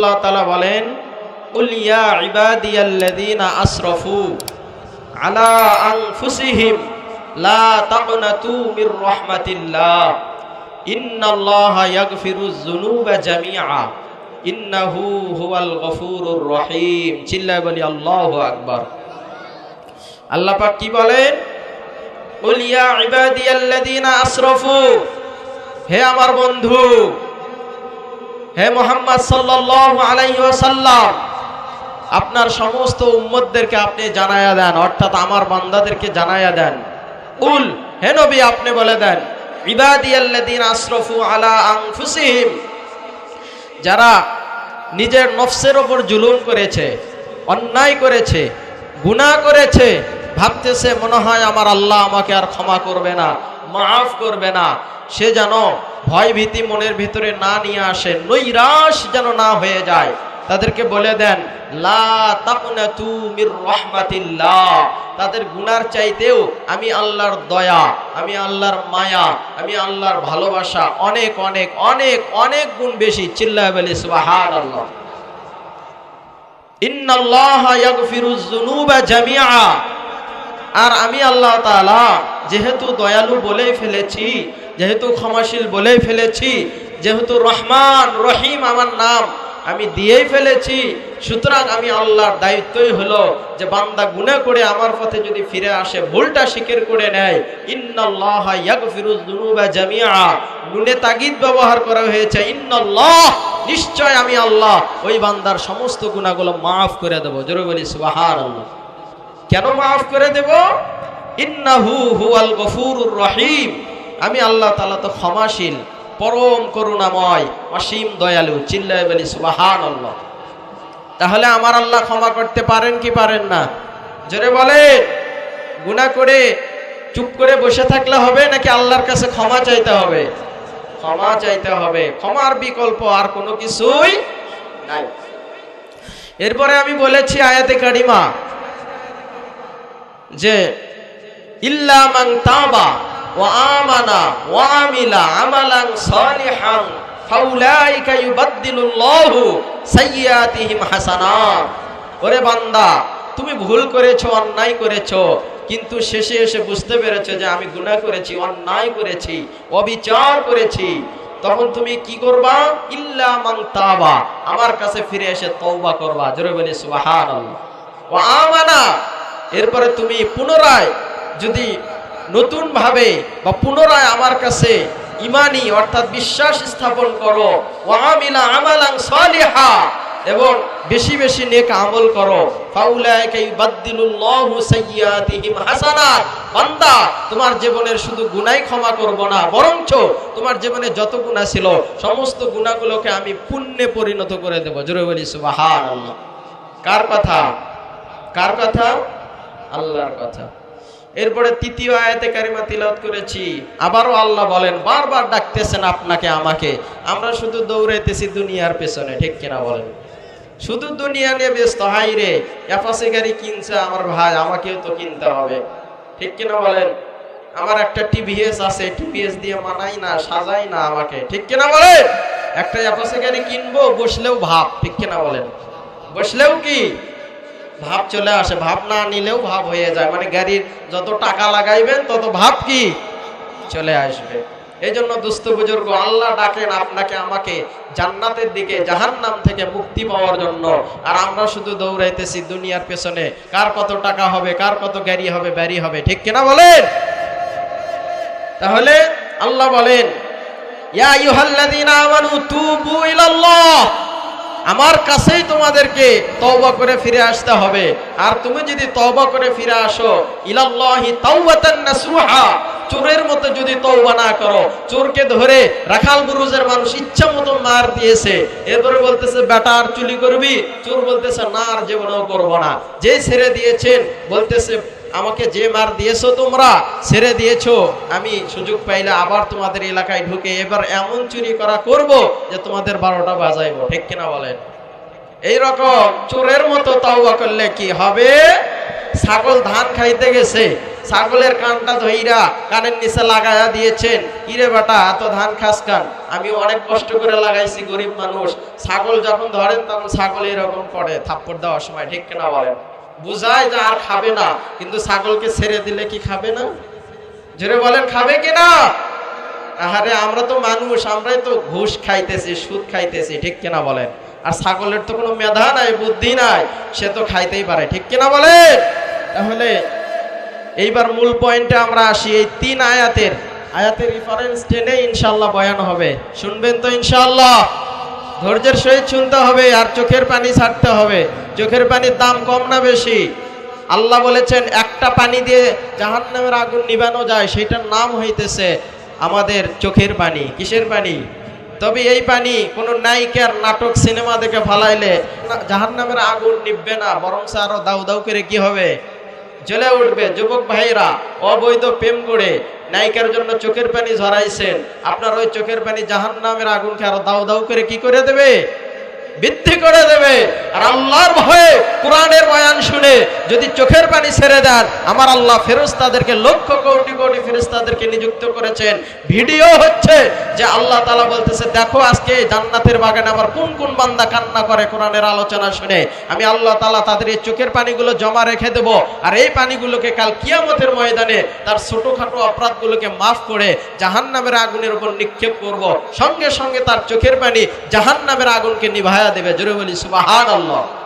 আল্লাহ তাআলা বলেন, কুল ইয়া ইবাদিয়াল্লাযীনা আসরাফু আলা আনফুসিহিম, লা তাকনাতু মির রাহমাতিল্লাহ, ইন্নাল্লাহা ইয়াগফিরুয যুনুবা জামিআ, ইন্নাহু হুয়াল গফুরুর রহিম। চিল্লায় বলি, আল্লাহু আকবার। আল্লাহ পাক কি বলেন, কুল ইয়া ইবাদিয়াল্লাযীনা আসরাফু, হে আমার বন্ধু হে মোহাম্মদ ওয়াসাল্লাম, আপনার সমস্ত উম্মতদেরকে আপনি জানায়া দেন, অর্থাৎ আমার বান্দাদেরকে জানায়া দেন। উল হে নবী, আপনি বলে দেন আসরাফু আলা যারা নিজের নফসের ওপর জুলুম করেছে, অন্যায় করেছে, গুনাহ করেছে, ভাবতেছে মনে হয় আমার আল্লাহ আমাকে আর ক্ষমা করবে না, মাফ করবে না, সে যেন ভয় ভীতি মনের ভিতরে না নিয়ে আসে, নৈরাশ যেন না হয়ে যায়। তাদেরকে বলে দেন তাদের গুনার চাইতেও আমি আল্লাহর দয়া, আমি আল্লাহর মায়া, আমি আল্লাহর ভালোবাসা অনেক অনেক অনেক অনেক গুণ বেশি। চিল্লায় বলি যুনুবা জামিআ। আর আমি আল্লাহ যেহেতু দয়ালু বলেই ফেলেছি যেহেতু ক্ষমাশীল বলেই ফেলেছি, যেহেতু রহমান, রহিম আমার নাম, আমি দিয়েই ফেলেছি, সুতরাং আমি আল্লাহর দায়িত্বই হলো যে বান্দা গুনাহ করে আমার পথে যদি ফিরে আসে, ভুলটা স্বীকার করে নেয়। ইন্নাল্লাহ নুনে তাগিদ ব্যবহার করা হয়েছে। ইন্নাল্লাহ, নিশ্চয় আমি আল্লাহ ওই বান্দার সমস্ত গুনাহগুলো মাফ করে দেব। জোরে বলি সুবাহার আল্লাহ কেন মাফ করে দেব? ইন্নাহু হুয়াল গফুরুর রহিম। আমি আল্লাহ তালা তো ক্ষমাশীল, পরম করুণাময়, অসীম দয়ালু, চিল্লায় বলি সুবহানাল্লাহ। তাহলে আমার আল্লাহ ক্ষমা করতে পারেন কি পারেন না? জোরে বলে গুনাহ করে, চুপ করে বসে থাকলে হবে নাকি আল্লাহর কাছে ক্ষমা চাইতে হবে? ক্ষমা চাইতে হবে। ক্ষমার বিকল্প আর কোনো কিছুই নাই। এরপরে আমি বলেছি আয়াতে কারিমা যে, ইল্লা মান তাবা ওরে বান্দা, তুমি ভুল করেছ, অন্যায় করেছ, কিন্তু শেষে এসে বুঝতে পেরেছ যে আমি গুনাহ করেছি, অন্যায় করেছি, অবিচার করেছি। তখন তুমি কি করবা? ইল্লা তাবা, আমার কাছে ফিরে এসে তওবা করবা। জোরে বলি, সুবহানাল্লাহ। ওয়া আমানা, এরপরে তুমি পুনরায় যদি নতুন ভাবে বা পুনরায় আমার কাছে ইমানি অর্থাৎ বিশ্বাস স্থাপন করো। ওয়ামিলা আমালাং সালিহা। এবং বেশি বেশি নেক আমল করো। হাসানাত। বান্দা, তোমার জীবনের শুধু গুনাহ ক্ষমা করব না, বরঞ্চ তোমার জীবনে যত গুনাহ ছিল, সমস্ত গুনাহগুলোকে আমি পুণ্যে পরিণত করে দেব। জোরে বলি, সুবহানাল্লাহ। কার কথা? কার কথা? আল্লাহর কথা। এরপরে তৃতীয় আয়াতে কারিমা তিলাওয়াত করেছি। আবারও আল্লাহ বলেন, বারবার ডাকতেছেন আপনাকে, আমাকে। আমরা শুধু দৌড়াইতেছি দুনিয়ার পেছনে, ঠিক কিনা বলেন? শুধু দুনিয়া নিয়ে ব্যস্ত হাই রে এফাসি গাড়ি কিনছে আমার ভাই, আমাকেও তো কিনতে হবে। ঠিক কিনা বলেন? আমার একটা টিভিএস আছে টিভিএস দিয়ে মানাই না, সাজাই না আমাকে। ঠিক কিনা বলেন? একটা এফাসি গাড়ি কিনবো, বসলেও ভাব, ঠিক কিনা বলেন? বসলেও কি? ভাব চলে আসে, ভাব না নিলেও ভাব হয়ে যায়। মানে গাড়ির যত টাকা লাগাইবেন, তত ভাব কি? চলে আসবে। এই জন্য দুস্থ বুজুর্গ, আল্লাহ ডাকেন আপনাকে, আমাকে জান্নাতের দিকে, জাহান্নাম থেকে মুক্তি পাওয়ার জন্য। আর আমরা শুধু দৌড়াইতেছি দুনিয়ার পেছনে। কার কত টাকা হবে, কার কত গাড়ি হবে, ব্যারি হবে, ঠিক কিনা বলেন? তাহলে আল্লাহ বলেন, ইয়া আইয়ুহাল্লাযীনা আমানু তুবু ইলাল্লাহ। আমার কাছেই তোমাদেরকে তওবা করে ফিরে আসতে হবে। আর তুমি যদি তওবা করে ফিরে আসো, ইলাল্লাহি তাওবাতান নাসুহা চোরের মতো যদি তওবা না করো, চোরকে ধরে রাখাল গুরুজের মানুষ ইচ্ছা মতো মার দিয়েছে। এরপরে বলতেছে, বেটা, আর চুরি করবি? চোর বলতেছে, না, আর জীবনেও করব না। যে ছেড়ে দিয়েছেন, বলতেছে আমাকে যে মার দিয়েছ তোমরা, ছেড়ে দিয়েছ। আমি সুযোগ পাইলে আবার তোমাদের এলাকায় ঢুকে এবার এমন চুরি করা করব যে তোমাদের বারোটা বাজাইবো। ঠিক কিনা বলেন? এই রকম চোরের মতো তাওবা করলে কি হবে? ছাগল ধান খাইতে গেছে, ছাগলের কানটা ধইরা কানের নিচে লাগায়া দিয়েছেন। কিরে বেটা, এত ধান খাস কান? আমি অনেক কষ্ট করে লাগাইছি, গরিব মানুষ। ছাগল যখন ধরেন, তখন ছাগল এরকম করে থাপ্পড় দেওয়ার সময়, ঠিক কিনা বলেন? বুঝায় যে আর খাবে না। কিন্তু ছাগলকে ছেড়ে দিলে কি খাবে না? জোরে বলেন, খাবে কি না? আহারে, আমরা তো মানুষ, আমরাই তো ঘুষ খাইতেছি, সুদ খাইতেছি, ঠিক কিনা বলেন? আর ছাগলের তো কোনো মেধা নাই, বুদ্ধি নাই, সে তো খাইতেই পারে, ঠিক কিনা বলেন? তাহলে এইবার মূল পয়েন্টে আমরা আসি, এই তিন আয়াতের। আয়াতের রেফারেন্স টেনে ইনশাল্লাহ বয়ান হবে। শুনবেন তো ইনশাল্লাহ। ধৈর্যের সহিত শুনতে হবে আর চোখের পানি ছাড়তে হবে। চোখের পানির দাম কম না বেশি। আল্লাহ বলেছেন, একটা পানি দিয়ে জাহান্নামের আগুন নিবানো যায় সেটার নাম হইতেছে আমাদের চোখের পানি। কিসের পানি? তবে এই পানি কোনো নায়িকার নাটক, সিনেমা দেখে ফালাইলে জাহান্নামের আগুন নিববে না বরং আরও দাউ দাউ করে কি হবে? জ্বলে উঠবে। যুবক ভাইরা অবৈধ প্রেম করে নায়িকার জন্য চোখের পানি ঝরাইছেন। আপনার ওই চোখের পানি জাহান নামের আগুনকে আরও দাউ দাউ করে কি করে দেবে? বৃদ্ধি করে দেবে। আর আল্লাহর ভয়ে কোরআনের বয়ান শুনে যদি চোখের পানি ছেড়ে দেন, আমার আল্লাহ ফেরেশতাদেরকে লক্ষ কোটি কোটি ফেরেশতাদেরকে নিযুক্ত করেছেন। ভিডিও হচ্ছে যে আল্লাহ তাআলা বলতেছে, দেখো আজকে জান্নাতের বাগানে আমার কোন কোন বান্দা কান্না করে কোরআনের আলোচনা শুনে। আমি আল্লাহ তাআলা তাদের এই চোখের পানিগুলো জমা রেখে দেব আর এই পানিগুলোকে কাল কিয়ামতের ময়দানে তার ছোটখাটো অপরাধগুলোকে মাফ করে জাহান্নামের আগুনের উপর নিক্ষেপ করব। সঙ্গে সঙ্গে তার চোখের পানি জাহান্নামের আগুনকে নিভায়া দেবে। জোরে বলি সুবাহান আল্লাহ